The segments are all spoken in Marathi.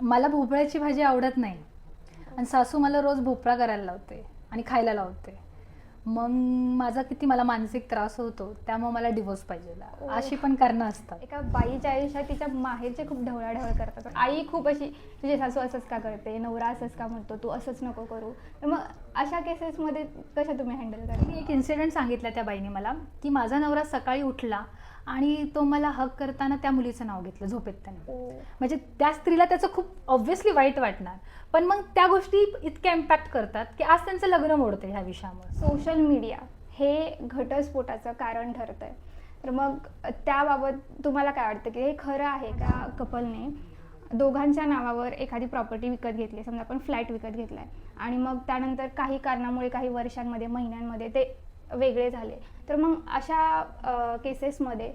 मला भोपळ्याची भाजी आवडत नाही. आणि सासू मला रोज भोपळा करायला लावते आणि खायला लावते. मग माझा किती मला मानसिक त्रास होतो त्यामुळे मला डिवोर्स पाहिजे. अशी पण कारणं असतात. एका बाईच्या आयुष्यात तिच्या माहेरचे खूप ढवळाढवळ करतात. पण आई खूप अशी तुझे सासू असंच का करते? नवरा असंच का म्हणतो? तू असंच नको करू. तर मग अशा केसेसमध्ये कशा तुम्ही हँडल मी करता एक इन्सिडेंट सांगितला त्या बाईने मला की माझा नवरा सकाळी उठला आणि तो मला हक करताना त्या मुलीचं नाव घेतलं झोपेत त्याने. म्हणजे त्या स्त्रीला त्याचं खूप ऑब्व्हियसली वाईट वाटणार. पण मग त्या गोष्टी इतक्या इम्पॅक्ट करतात की आज त्यांचं लग्न मोडतं ह्या विषयामुळे. सोशल मीडिया हे घटस्फोटाचं कारण ठरत आहे तर मग त्याबाबत तुम्हाला काय वाटतं की हे खरं आहे का कपलने? दोघांच्या नावावर एखादी प्रॉपर्टी विकत घेतली समजा आपण फ्लॅट विकत घेतलाय. आणि मग त्यानंतर काही कारणामुळे काही वर्षांमध्ये महिन्यांमध्ये ते वेगळे झाले. तर मग अशा केसेसमध्ये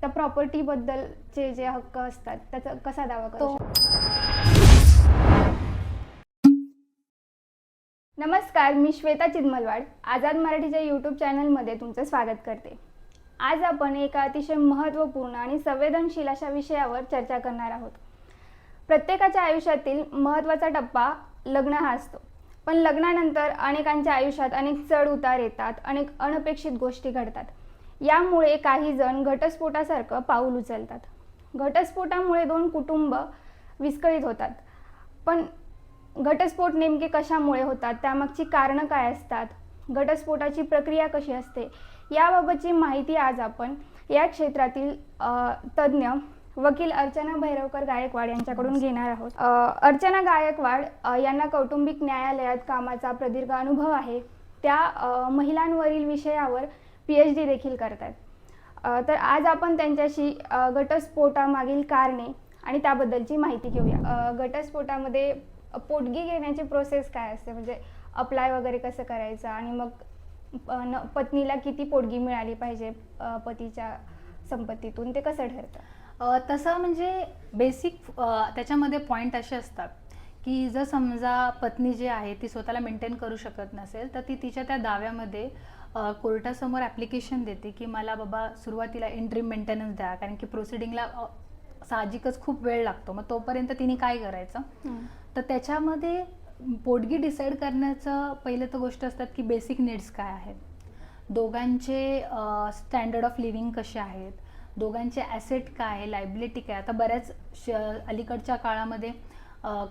त्या प्रॉपर्टीबद्दलचे जे हक्क असतात त्याचा कसा दावा करू तो शकतो? नमस्कार मी श्वेता चिदमलवाड. आझाद मराठीच्या यूट्यूब चॅनलमध्ये तुमचं स्वागत करते. आज आपण एका अतिशय महत्त्वपूर्ण आणि संवेदनशील अशा विषयावर चर्चा करणार आहोत. प्रत्येकाच्या आयुष्यातील महत्त्वाचा टप्पा लग्न हा असतो. पण लग्नानंतर अनेकांच्या आयुष्यात अनेक चढ उतार येतात अनेक अनपेक्षित गोष्टी घडतात. यामुळे काही जण घटस्फोटासारखं पाऊल उचलतात. घटस्फोटामुळे दोन कुटुंब विस्कळीत होतात. पण घटस्फोट नेमके कशामुळे होतात? त्यामागची कारणं काय असतात? घटस्फोटाची प्रक्रिया कशी असते? याबाबतची माहिती आज आपण या क्षेत्रातील तज्ज्ञ वकील अर्चना भैरवकर गायकवाड यांच्याकडून घेणार आहोत. अर्चना गायकवाड यांना कौटुंबिक न्यायालयात कामाचा प्रदीर्घ अनुभव आहे. त्या महिलांवरील विषयावर पी एच डी देखील करतात. तर आज आपण त्यांच्याशी गटस्फोटामागील कारणे आणि त्याबद्दलची माहिती घेऊया. गटस्फोटामध्ये पोटगी घेण्याची प्रोसेस काय असते? म्हणजे अप्लाय वगैरे कसं करायचं? आणि मग न- पत्नीला किती पोटगी मिळाली पाहिजे पतीच्या संपत्तीतून? ते कसं ठरतं? तसं म्हणजे बेसिक त्याच्यामध्ये पॉईंट असे असतात की जर समजा पत्नी जी आहे ती स्वतःला मेंटेन करू शकत नसेल तर ती तिच्या त्या दाव्यामध्ये कोर्टासमोर ॲप्लिकेशन देते की मला बाबा सुरुवातीला इंट्रीम मेंटेनन्स द्या कारण की प्रोसिडिंगला साहजिकच खूप वेळ लागतो. मग तोपर्यंत तिने काय करायचं? तर त्याच्यामध्ये पोटगी डिसाईड करण्याचं पहिलं तर गोष्ट असतात की बेसिक नीड्स काय आहेत? दोघांचे स्टँडर्ड ऑफ लिव्हिंग कसे आहेत? दोघांचे ॲसेट काय आहे लायबिलिटी काय आता बऱ्याच श अलीकडच्या काळामध्ये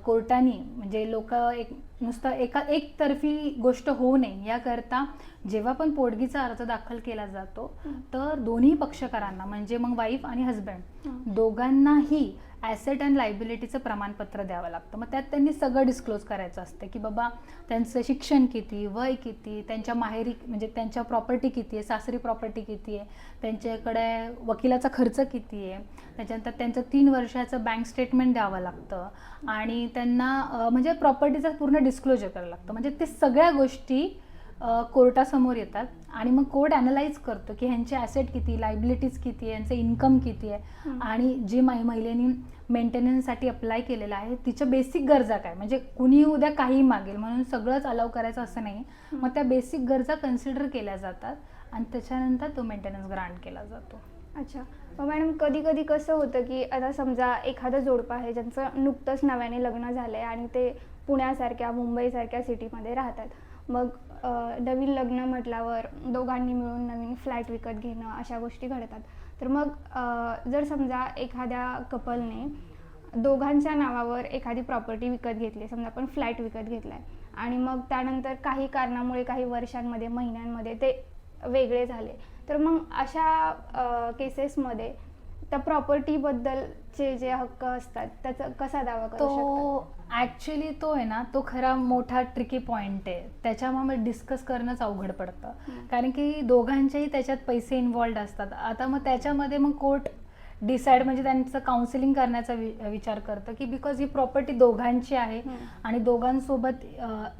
कोर्टाने म्हणजे लोक एक नुसतं एका एकतर्फी गोष्ट होऊ नये याकरता जेव्हा पण पोटगीचा अर्ज दाखल केला जातो. तर दोन्ही पक्षकारांना म्हणजे मग वाईफ आणि हजबंड. दोघांनाही ॲसेट अँड लायबिलिटीचं प्रमाणपत्र द्यावं लागतं. मग त्यात त्यांनी सगळं डिस्क्लोज करायचं असतं की बाबा त्यांचं शिक्षण किती वय किती त्यांच्या माहेरी म्हणजे त्यांच्या प्रॉपर्टी किती आहे सासरी प्रॉपर्टी किती आहे त्यांच्याकडे वकिलाचा खर्च किती आहे त्याच्यानंतर त्यांचं तीन वर्षाचं बँक स्टेटमेंट द्यावं लागतं आणि त्यांना म्हणजे प्रॉपर्टीचं पूर्ण डिस्क्लोजर करावं लागतं. म्हणजे ते सगळ्या गोष्टी कोर्टासमोर येतात आणि मग कोर्ट अनालाइज करतो की ह्यांचे ॲसेट किती लायबिलिटीज किती आहे यांचं इन्कम किती आहे. आणि जी माई महिलेनी मेंटेनन्ससाठी अप्लाय केलेलं आहे तिच्या बेसिक गरजा काय? म्हणजे कुणी उद्या काही मागेल म्हणून सगळंच अलाव करायचं असं नाही. मग त्या बेसिक गरजा कन्सिडर केल्या जातात आणि त्याच्यानंतर तो मेंटेनन्स ग्रांट केला जातो. अच्छा. मग मॅडम कधी कधी कसं होतं की आता समजा एखादं जोडपं आहे ज्यांचं नुकतंच नव्याने लग्न झालं आहे आणि ते पुण्यासारख्या मुंबईसारख्या सिटीमध्ये राहतात. मग नवीन लग्न म्हटल्यावर दोघांनी मिळून नवीन फ्लॅट विकत घेणं अशा गोष्टी घडतात. तर मग जर समजा एखाद्या कपलने दोघांच्या नावावर एखादी प्रॉपर्टी विकत घेतली समजा आपण फ्लॅट विकत घेतला आहे आणि मग त्यानंतर काही कारणामुळे काही वर्षांमध्ये महिन्यांमध्ये ते वेगळे झाले तर मग अशा केसेसमध्ये त्या प्रॉपर्टीबद्दल प्रॉपर्टीबद्दलचे जे हक्क असतात त्याचा कसा दावा करू तो ॲक्च्युली तो आहे ना तो खरा मोठा ट्रिकी पॉईंट आहे त्याच्यामुळे डिस्कस करणंच अवघड पडतं. कारण की दोघांचेही त्याच्यात पैसे इन्वॉल्ड असतात आता मग त्याच्यामध्ये मग कोर्ट डिसाईड म्हणजे त्यांचं काउन्सिलिंग करण्याचा विचार करतं की बिकॉज ही प्रॉपर्टी दोघांची आहे. आणि दोघांसोबत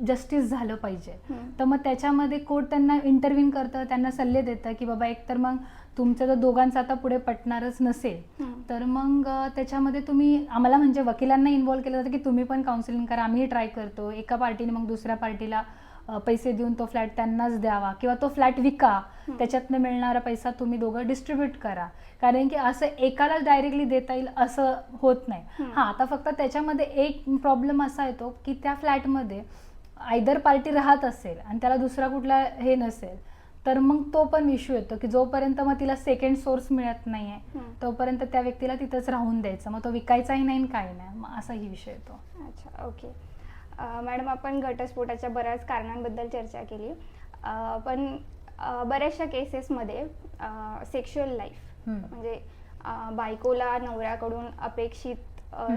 जस्टिस झालं पाहिजे. तर मग त्याच्यामध्ये कोर्ट त्यांना इंटरव्ह्यू करतं त्यांना सल्ले देतं की बाबा एकतर मग तुमचं जर दोघांचं आता पुढे पटणारच नसेल. तर मग त्याच्यामध्ये तुम्ही आम्हाला म्हणजे वकिलांना इन्व्हॉल्व केलं जातं की तुम्ही पण काउन्सिलिंग करा आम्ही ट्राय करतो. एका पार्टीने मग दुसऱ्या पार्टीला पैसे देऊन तो फ्लॅट त्यांनाच द्यावा किंवा तो फ्लॅट विका. त्याच्यातनं मिळणारा पैसा तुम्ही दोघं डिस्ट्रीब्यूट करा. कारण की असं एकालाच डायरेक्टली देता येईल असं होत नाही. हां आता फक्त त्याच्यामध्ये एक प्रॉब्लेम असा येतो की त्या फ्लॅटमध्ये आयदर पार्टी राहत असेल आणि त्याला दुसरा कुठला हे नसेल तर मग तो पण इश्यू येतो की जोपर्यंत मग तिला सेकंड सोर्स मिळत नाहीये. तोपर्यंत त्या व्यक्तीला तिथंच राहून द्यायचं. मग तो विकायचाही नाही काही नाही. मग असाही विषय येतो. अच्छा ओके मॅडम आपण घटस्फोटाच्या बऱ्याच कारणांबद्दल चर्चा केली. पण बऱ्याचशा केसेसमध्ये सेक्शुअल लाईफ. म्हणजे बायकोला नवऱ्याकडून अपेक्षित.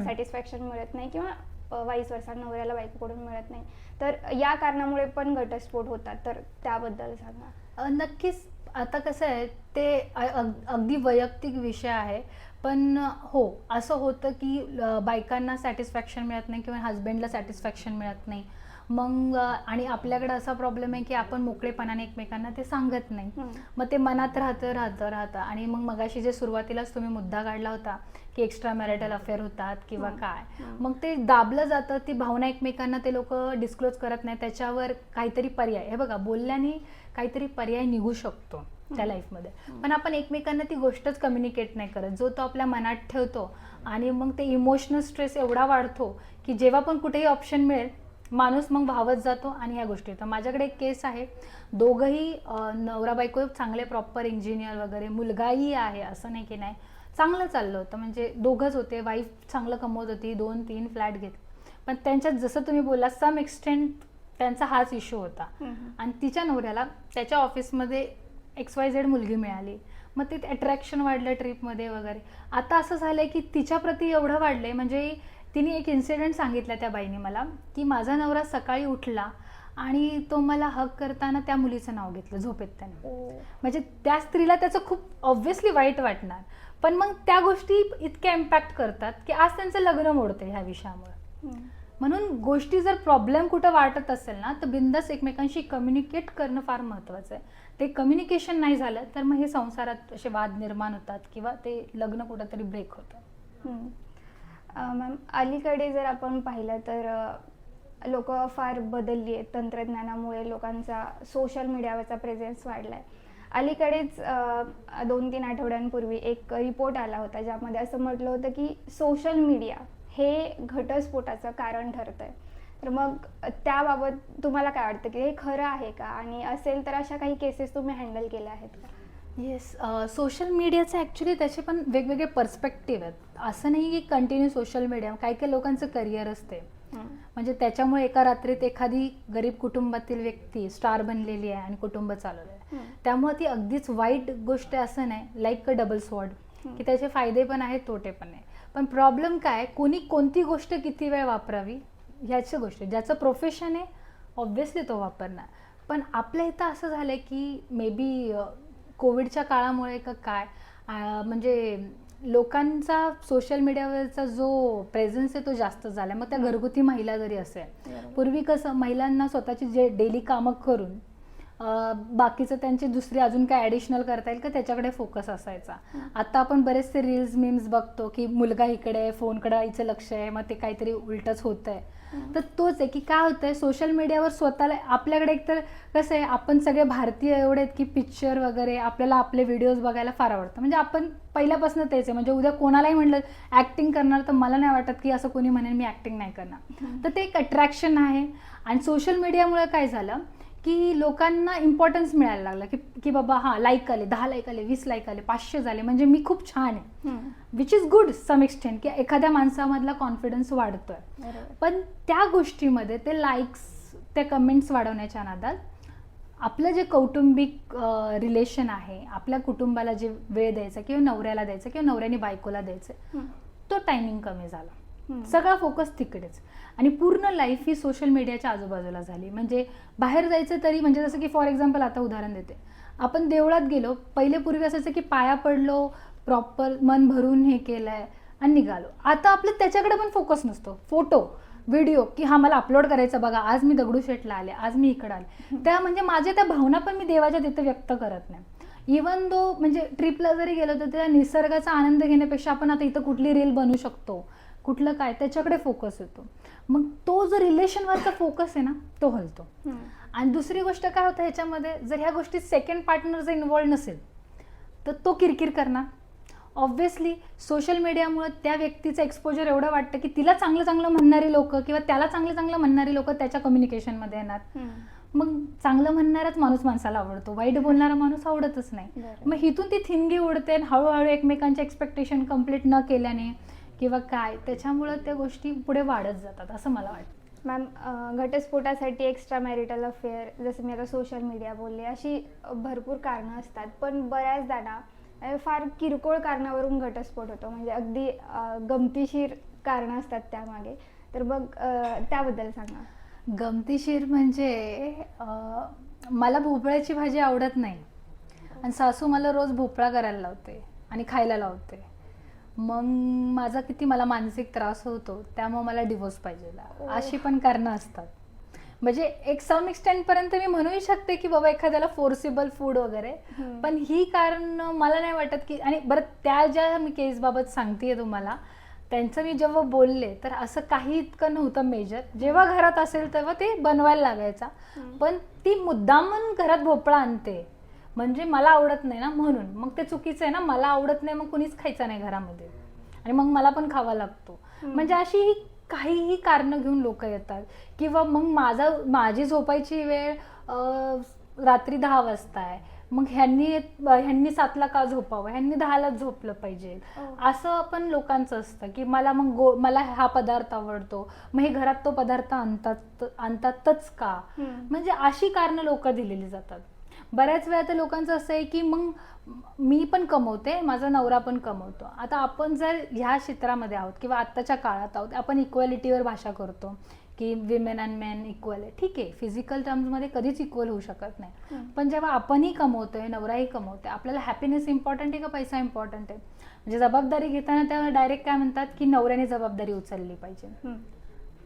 सॅटिस्फॅक्शन मिळत नाही किंवा वाईस वर्षा नवऱ्याला बायकोकडून मिळत नाही. तर या कारणामुळे पण घटस्फोट होतात. तर त्याबद्दल सांगा. नक्कीच. आता कसं आहे ते अग- अगदी वैयक्तिक विषय आहे. पण हो असं होतं की बायकांना सॅटिस्फॅक्शन मिळत नाही किंवा हस्बंडला सॅटिस्फॅक्शन मिळत नाही. मग आणि आपल्याकडे असा प्रॉब्लेम आहे की आपण मोकळेपणाने एकमेकांना ते सांगत नाही. मग ते मनात राहतं राहतं राहतं आणि मग मगाशी जे सुरुवातीलाच तुम्ही मुद्दा काढला होता की एक्स्ट्रा मॅरिटल अफेअर होतात किंवा. काय. मग ते दाबलं जातं ती भावना एकमेकांना ते लोक डिस्क्लोज करत नाही त्याच्यावर काहीतरी पर्याय हे बघा बोलल्याने काहीतरी पर्याय निघू शकतो त्या. लाईफमध्ये पण आपण एकमेकांना ती गोष्टच कम्युनिकेट नाही करत जो तो आपल्या मनात ठेवतो आणि मग ते इमोशनल स्ट्रेस एवढा वाढतो की जेव्हा पण कुठेही ऑप्शन मिळेल माणूस मग भावत जातो आणि ह्या गोष्टी तर माझ्याकडे एक केस आहे. दोघंही नवरा बायको चांगले प्रॉपर इंजिनियर वगैरे. मुलगाही आहे असं नाही की नाही. चांगलं चाललं होतं. म्हणजे दोघंच होते. वाईफ चांगलं कमवत होती. दोन तीन फ्लॅट घेतले पण त्यांच्यात जसं तुम्ही बोला सम एक्सटेंट त्यांचा हाच इश्यू होता. आणि तिच्या नवऱ्याला त्याच्या ऑफिसमध्ये एक्स वाय झेड मुलगी मिळाली. मग ते अट्रॅक्शन वाढलं ट्रिपमध्ये वगैरे. आता असं झालंय की तिच्याप्रती एवढं वाढलंय. म्हणजे तिने एक इन्सिडेंट सांगितला त्या बाईने मला की माझा नवरा सकाळी उठला आणि तो मला हक करताना त्या मुलीचं नाव घेतलं झोपेत त्याने. म्हणजे त्या स्त्रीला त्याचं खूप ऑब्व्हियसली वाईट वाटणार. पण मग त्या गोष्टी इतक्या इम्पॅक्ट करतात की आज त्यांचं लग्न मोडतं ह्या विषयामुळे. म्हणून गोष्टी जर प्रॉब्लेम कुठं वाटत असेल ना तर बिंदास एकमेकांशी कम्युनिकेट करणं फार महत्त्वाचं आहे. ते कम्युनिकेशन नाही झालं तर मग हे संसारात असे वाद निर्माण होतात किंवा ते लग्न कुठंतरी ब्रेक होतं. मॅम अलीकडे जर आपण पाहिलं तर लोक फार बदलली आहेत तंत्रज्ञानामुळे लोकांचा सोशल मीडियावरचा प्रेझेन्स वाढला आहे अलीकडेच दोन तीन आठवड्यांपूर्वी एक रिपोर्ट आला होता ज्यामध्ये असं म्हटलं होतं की सोशल मीडिया हे घटस्फोटाचं कारण ठरतं आहे तर मग त्याबाबत तुम्हाला काय वाटतं की हे खरं आहे का? आणि असेल तर अशा काही केसेस तुम्ही हँडल केल्या आहेत का? येस सोशल मीडियाचे ॲक्च्युली त्याचे पण वेगवेगळे पर्स्पेक्टिव्ह आहेत. असं नाही की कंटिन्यू सोशल मीडिया काही काही लोकांचं करिअर असते. म्हणजे त्याच्यामुळे एका रात्रीत एखादी गरीब कुटुंबातील व्यक्ती स्टार बनलेली आहे आणि कुटुंब चालवलं आहे. त्यामुळे ती अगदीच वाईट गोष्ट असं नाही लाईक अ डबल स्वॉर्ड की त्याचे फायदे पण आहेत तोटे पण आहे पण प्रॉब्लेम काय कोणी कोणती गोष्ट किती वेळ वापरावी? ह्याची गोष्ट. ज्याचं प्रोफेशन आहे ऑब्व्हियसली तो वापरणार. पण आपल्या इथं असं झालं की मे बी कोविडच्या काळामुळे का काय? म्हणजे लोकांचा सोशल मीडियावरचा जो प्रेझेन्स आहे तो जास्त झाला मग त्या घरगुती महिला जरी असेल. पूर्वी कसं महिलांना स्वतःची जे डेली कामं करून बाकीचं त्यांची दुसरी अजून काय ॲडिशनल करता येईल का त्याच्याकडे फोकस असायचा. आता आपण बरेचसे रील्स मीम्स बघतो की मुलगा इकडे फोनकडे आईचं लक्ष आहे मग ते काहीतरी उलटच होत आहे तर तोच आहे की काय होतंय सोशल मीडियावर स्वतःला आपल्याकडे एकतर कसं आहे आपण सगळे भारतीय एवढे आहेत की पिक्चर वगैरे आपल्याला आपले व्हिडिओज बघायला फार आवडतं. म्हणजे आपण पहिल्यापासून तेच आहे. म्हणजे उद्या कोणालाही म्हणलं ॲक्टिंग करणार तर मला नाही वाटत की असं कोणी म्हणेल मी ॲक्टिंग नाही करणार. तर ते एक अट्रॅक्शन आहे. आणि सोशल मीडियामुळे काय झालं की लोकांना इम्पॉर्टन्स मिळायला लागला की की बाबा हां लाईक आले दहा लाईक आले वीस लाईक आले पाचशे झाले म्हणजे मी खूप छान आहे. Which is good some extent की एखाद्या माणसामधला कॉन्फिडन्स वाढतोय पण त्या गोष्टीमध्ये ते लाईक्स ते कमेंट्स वाढवण्याच्या नादात आपलं जे कौटुंबिक रिलेशन आहे आपल्या कुटुंबाला जे वेळ द्यायचा किंवा नवऱ्याला द्यायचा किंवा नवऱ्याने बायकोला द्यायचं. तो टायमिंग कमी झाला. सगळा फोकस तिकडेच. आणि पूर्ण लाईफ ही सोशल मीडियाच्या आजूबाजूला झाली. म्हणजे बाहेर जायचं तरी म्हणजे जसं की फॉर एक्झाम्पल आता उदाहरण देते. आपण देवळात गेलो पहिले पूर्वी असायचं की पाया पडलो प्रॉपर मन भरून हे केलंय आणि निघालो. आता आपलं त्याच्याकडे पण फोकस नसतो. फोटो व्हिडिओ की हा मला अपलोड करायचा बघा आज मी दगडूशेठला आले आज मी इकडं आले. त्या म्हणजे माझ्या त्या भावना पण मी देवाच्या तिथं व्यक्त करत नाही. इवन दो म्हणजे ट्रिपला जरी गेलो तर त्या निसर्गाचा आनंद घेण्यापेक्षा आपण आता इथं कुठली रील बनवू शकतो? कुठलं काय त्याच्याकडे फोकस येतो मग तो जो रिलेशनवरचा फोकस आहे ना तो हलतो. आणि दुसरी गोष्ट काय होतं ह्याच्यामध्ये जर ह्या गोष्टीत सेकंड पार्टनर जर इन्वॉल्ड नसेल तर तो किरकिर करणार ऑब्व्हियसली सोशल मीडियामुळे त्या व्यक्तीचं एक्सपोजर एवढं वाटतं की तिला चांगलं चांगलं म्हणणारी लोक किंवा त्याला चांगलं चांगलं म्हणणारी लोक त्याच्या कम्युनिकेशनमध्ये येणार. मग चांगलं म्हणणाराच माणूस माणसाला आवडतो वाईट बोलणारा माणूस आवडतच नाही. मग इथून ती थिनगी उडते आणि हळूहळू एकमेकांचे एक्सपेक्टेशन कंप्लीट न केल्याने किंवा काय त्याच्यामुळं त्या गोष्टी पुढे वाढत जातात असं मला वाटतं. मॅम घटस्फोटासाठी एक्स्ट्रा मॅरिटल अफेअर जसं मी आता सोशल मीडिया बोलले अशी भरपूर कारणं असतात. पण बऱ्याचदा ना फार किरकोळ कारणावरून घटस्फोट होतो. म्हणजे अगदी गमतीशीर कारणं असतात त्यामागे. तर मग अं, त्याबद्दल सांगा. गमतीशीर म्हणजे मला भोपळ्याची भाजी आवडत नाही. आणि सासू मला रोज भोपळा करायला लावते आणि खायला लावते. मग माझा किती मला मानसिक त्रास होतो त्यामुळे मला डिवोर्स पाहिजे. अशी पण कारणं असतात म्हणजे एक सम एक्सटेंटपर्यंत मी म्हणूही शकते की बाबा एखाद्याला फोर्सेबल फूड वगैरे. पण ही कारण मला नाही वाटत की आणि बरं त्या ज्या मी केसबाबत सांगतेय तुम्हाला त्यांचं मी जेव्हा बोलले तर असं काही इतकं नव्हतं मेजर जेव्हा घरात असेल तेव्हा ते बनवायला लागायचा. पण ती मुद्दामून घरात भोपळा आणते म्हणजे मला आवडत नाही ना म्हणून. मग ते चुकीचं आहे ना मला आवडत नाही मग कुणीच खायचं नाही घरामध्ये. आणि मग मला पण खावा लागतो. म्हणजे अशी ही काहीही कारणं घेऊन लोक येतात. किंवा मग माझा माझी झोपायची वेळ रात्री दहा वाजता आहे. मग ह्यांनी ह्यांनी सातला का झोपावं? ह्यांनी दहालाच झोपलं पाहिजे. हो. असं पण लोकांचं असतं की मला मग गो मला हा पदार्थ आवडतो. मग हे घरात तो पदार्थ आणतात आणतातच का. म्हणजे अशी कारणं लोक दिलेली जातात. बऱ्याच वेळा तर लोकांचं असं आहे की मग मी पण कमवते माझा नवरा पण कमवतो. आता आपण जर ह्या क्षेत्रामध्ये आहोत किंवा आत्ताच्या काळात आहोत आपण इक्वॅलिटीवर भाषा करतो की विमेन अँड मेन इक्वल आहे. ठीक आहे फिजिकल टर्म्समध्ये कधीच इक्वल होऊ शकत नाही. पण जेव्हा आपणही कमवतोय नवराही कमवतोय आपल्याला हॅपीनेस इम्पॉर्टंट आहे का पैसा इम्पॉर्टंट आहे? म्हणजे जबाबदारी घेताना त्या डायरेक्ट काय म्हणतात की नवऱ्याने जबाबदारी उचलली पाहिजे.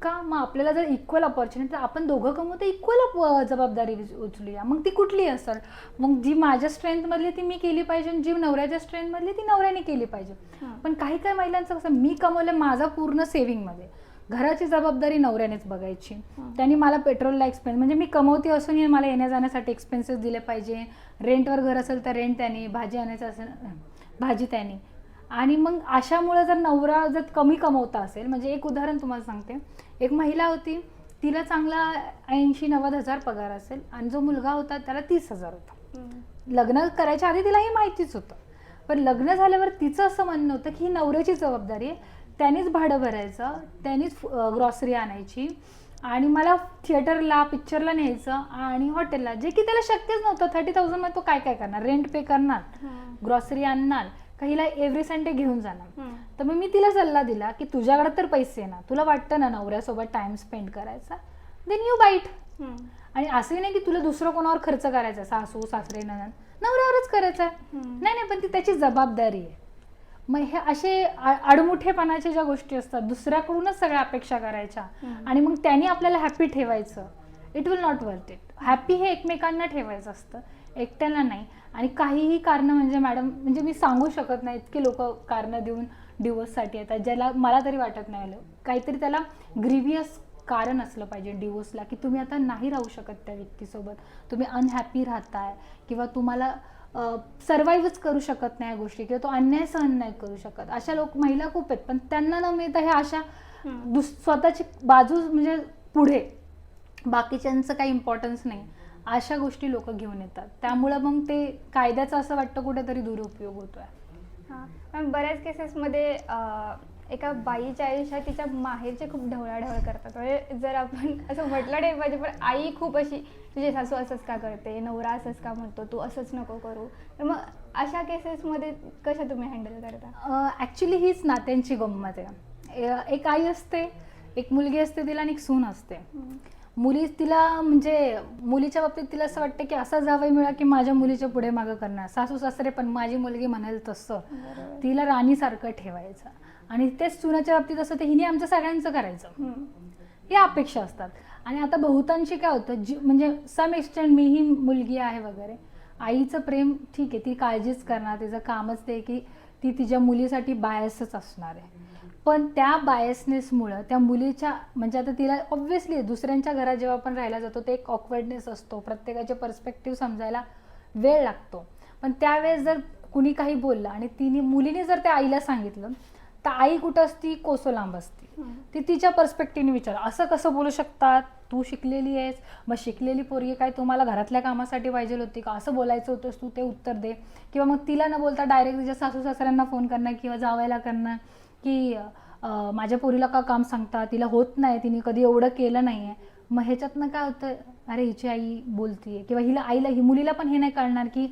का? मग आपल्याला जर इक्वल ऑपॉर्च्युनिटी तर आपण दोघं कमवतो इक्वल जबाबदारी उच- उचलूया. मग ती कुठली असेल मग जी माझ्या स्ट्रेंथमधली ती मी केली पाहिजे आणि जी नवऱ्याच्या स्ट्रेंथमधली ती नवऱ्याने केली पाहिजे. पण काही काही महिलांचं कसं मी कमवलं माझा पूर्ण सेव्हिंगमध्ये घराची जबाबदारी नवऱ्यानेच बघायची. त्यांनी मला पेट्रोलला एक्सपेन्स म्हणजे मी कमवते असूनही मला येण्या जाण्यासाठी एक्सपेन्सेस दिले पाहिजे. रेंटवर घर असेल तर रेंट त्यांनी भाजी आणायचं असेल भाजी त्यांनी. आणि मग अशामुळे जर नवरा जर कमी कमवता असेल म्हणजे एक उदाहरण तुम्हाला सांगते. एक महिला होती तिला चांगला ऐंशी नव्वद हजार पगार असेल आणि जो मुलगा होता त्याला तीस हजार होता. लग्न करायच्या आधी तिला हे माहितीच होतं. पण लग्न झाल्यावर तिचं असं म्हणणं होतं की ही नवऱ्याची जबाबदारी आहे. त्यानेच भाडं भरायचं त्यानेच ग्रॉसरी आणायची आणि मला थिएटरला पिक्चरला न्यायचं आणि हॉटेलला जे की त्याला शक्यच नव्हतं. थर्टी थाउजंडमध्ये तो काय काय करणार? रेंट पे करणार. ग्रॉसरी आणणार. काहीला एव्हरी संडे घेऊन जाणार. तर मग मी तिला सल्ला दिला की तुझ्याकडे तर पैसे आहे ना तुला वाटतं ना नवऱ्यासोबत टाइम स्पेंड करायचा देन यू बाईट. आणि असंही नाही की तुला दुसरं कोणावर खर्च करायचा सासू सासरे ननन नवऱ्यावरच करायचा. नाही नाही पण ती त्याची जबाबदारी आहे मग हे असे आडमुठेपणाच्या ज्या गोष्टी असतात दुसऱ्याकडूनच सगळ्या अपेक्षा करायच्या. आणि मग त्यांनी आपल्याला हॅपी ठेवायचं it will not worth it happy हे एकमेकांना ठेवायचं असतं एकट्याला नाही आणि काहीही कारणं म्हणजे मॅडम म्हणजे मी सांगू शकत नाही इतके लोक कारणं देऊन डिवोर्ससाठी येतात ज्याला मला तरी वाटत नाही आलं. काहीतरी त्याला ग्रिव्हियस कारण असलं पाहिजे डिवोर्सला की तुम्ही आता नाही राहू शकत त्या व्यक्तीसोबत. तुम्ही अनहॅपी राहताय किंवा तुम्हाला सर्वाईव्हच करू शकत नाही या गोष्टी किंवा तो अन्याय सहन नाही करू शकत. अशा लोक महिला खूप आहेत पण त्यांना न मिळता ह्या अशा. दुस स्वतःची बाजू म्हणजे पुढे. बाकीच्यांचं काही इम्पॉर्टन्स नाही. अशा गोष्टी लोक घेऊन येतात. त्यामुळं मग ते कायद्याचा असं वाटतं कुठेतरी दुरुपयोग होतोय. हां. मॅम बऱ्याच केसेसमध्ये एका बाईच्या आयुष्यात तिच्या माहेरचे खूप ढवळाढवळ करतात. म्हणजे जर आपण असं म्हटलं नाही पाहिजे पण आई खूप अशी तुझी सासू असंच का करते? नवरा असंच का म्हणतो? तू असंच नको करू. तर मग अशा केसेसमध्ये कशा तुम्ही हँडल करता? ॲक्च्युली हीच नात्यांची गंमत आहे. एक आई असते एक मुलगी असते तिला आणि एक सून असते. मुली तिला म्हणजे मुलीच्या बाबतीत तिला असं वाटतं की असा जावई मिळा की माझ्या मुलीच्या पुढे मागं करणार. सासू सासरे पण माझी मुलगी म्हणेल तसं. तिला राणीसारखं ठेवायचं. आणि तेच सुनाच्या बाबतीत असं ते हिने आमचं सगळ्यांचं करायचं. या अपेक्षा असतात. आणि आता बहुतांशी काय होतं जी म्हणजे सम एक्सटेंड मी ही मुलगी आहे वगैरे आईचं प्रेम ठीक आहे ती काळजीच करणार तिचं कामच ते की ती तिच्या मुलीसाठी बायसच असणार आहे. पण त्या बायसनेसमुळं त्या मुलीच्या म्हणजे आता तिला ऑब्व्हियसली दुसऱ्यांच्या घरात जेव्हा आपण राहायला जातो ते एक ऑकवर्डनेस असतो. प्रत्येकाचे पर्स्पेक्टिव्ह समजायला वेळ लागतो. पण त्यावेळेस जर कुणी काही बोललं आणि तिने मुलीने जर त्या आईला सांगितलं तर आई कुठं असती? कोसो लांब असती. ती तिच्या पर्स्पेक्टिव्हने विचार असं कसं बोलू शकतात? तू शिकलेली आहेस. मग शिकलेली पोरगी काय तुम्हाला घरातल्या कामासाठी पाहिजे होती का? असं बोलायचं होतंस तू ते उत्तर दे. किंवा मग तिला न बोलता डायरेक्ट तिच्या सासू सासऱ्यांना फोन करणं किंवा जावायला करणं. की माझ्या पोरीला का काम सांगता तिला होत नाही. तिने कधी एवढं केलं नाही आहे मग ह्याच्यातनं काय होतं? अरे हिची आई बोलतीये. किंवा हिला आईला ही मुलीला पण हे नाही कळणार की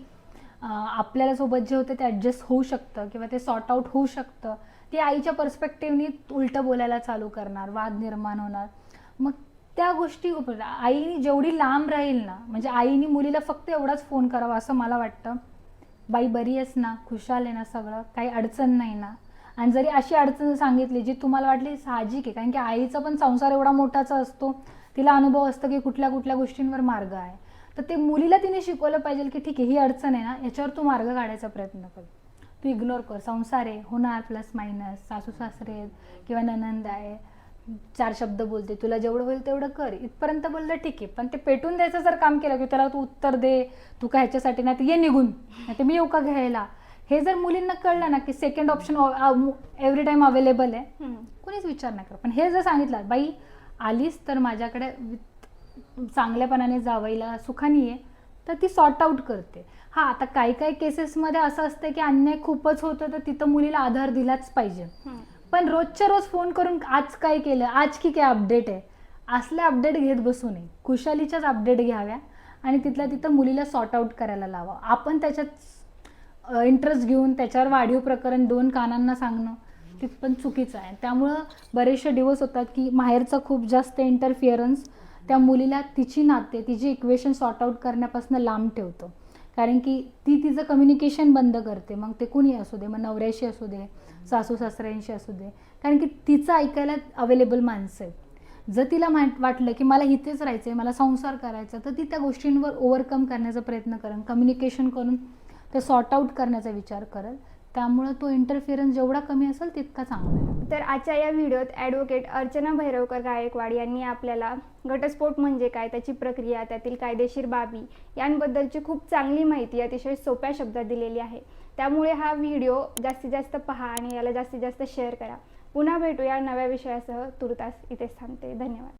आपल्याला सोबत जे होते ते ॲडजस्ट होऊ शकतं किंवा ते सॉर्ट आऊट होऊ शकतं. ती आईच्या पर्स्पेक्टिव्हनी उलटं बोलायला चालू करणार वाद निर्माण होणार. मग त्या गोष्टी आईने जेवढी लांब राहील ना म्हणजे आईनी मुलीला फक्त एवढाच फोन करावा असं मला वाटतं. बाई बरी आहेस ना? खुशाल आहे ना सगळं? काही अडचण नाही ना? आणि जरी अशी अडचण सांगितली जी तुम्हाला वाटली साहजिक आहे कारण की आईचा पण संसार एवढा मोठाचा असतो तिला अनुभव असतो की कुठल्या कुठल्या गोष्टींवर मार्ग आहे. तर ते मुलीला तिने शिकवलं पाहिजे की ठीक आहे ही अडचण आहे ना याच्यावर तू मार्ग काढायचा प्रयत्न कर. तू इग्नोर कर. संसार आहे होणार प्लस मायनस सासू सासरे आहेत किंवा ननंद आहे चार शब्द बोलते तुला जेवढं होईल तेवढं कर. इथपर्यंत बोललं ठीक आहे पण ते पेटून द्यायचं जर काम केलं की त्याला तू उत्तर दे तू काय ह्याच्यासाठी नाही तर ये निघून नाही तर मी येऊ का घ्यायला? हे जर मुलींना कळलं ना की second option every time available आहे. कोणीच विचार नाही करत. पण हे जर सांगितलं बाई आलीस तर माझ्याकडे चांगल्यापणाने जावईला सुखानी आहे तर ती सॉर्ट आऊट करते. हा आता काही काही केसेसमध्ये असं असतं की अन्याय खूपच होतं तर तिथं मुलीला आधार दिलाच पाहिजे. पण रोजच्या रोज फोन करून आज काय केलं आज की काय अपडेट आहे? असले अपडेट घेत बसू नये. खुशालीच्याच अपडेट घ्याव्या आणि तिथल्या तिथं मुलीला सॉर्ट आऊट करायला लावा. आपण त्याच्यात इंटरेस्ट घेऊन त्याच्यावर वाढीव प्रकरण दोन कानांना सांगणं ते पण चुकीचं आहे. त्यामुळं बरेचसे डिवोर्स होतात की माहेरचा खूप जास्त इंटरफिअरन्स त्या मुलीला तिची नाते तिची इक्वेशन सॉर्ट आऊट करण्यापासून लांब ठेवतो. कारण की ती तिचं कम्युनिकेशन बंद करते. मग ते कुणी असू दे मग नवऱ्याशी असू दे सासू सासऱ्यांशी असू दे. कारण की तिचं ऐकायला अवेलेबल माणसं आहेत. जर तिला माहीत वाटलं की मला इथेच राहायचं आहे मला संसार करायचा तर ती त्या गोष्टींवर ओव्हरकम करण्याचा प्रयत्न करेन. कम्युनिकेशन करून ते सॉर्ट आऊट करण्याचा विचार करेल. त्यामुळं तो इंटरफिअरन्स जेवढा कमी असेल तितका चांगला आहे. तर आजच्या या व्हिडिओत ॲडव्होकेट अर्चना भैरवकर गायकवाड यांनी आपल्याला घटस्फोट म्हणजे काय त्याची प्रक्रिया त्यातील कायदेशीर बाबी यांबद्दलची खूप चांगली माहिती अतिशय सोप्या शब्दात दिलेली आहे. त्यामुळे हा व्हिडिओ जास्तीत जास्त पहा आणि याला जास्तीत जास्त शेअर करा. पुन्हा भेटूया नव्या विषयासह. तुर्तास इथेच थांबते. धन्यवाद.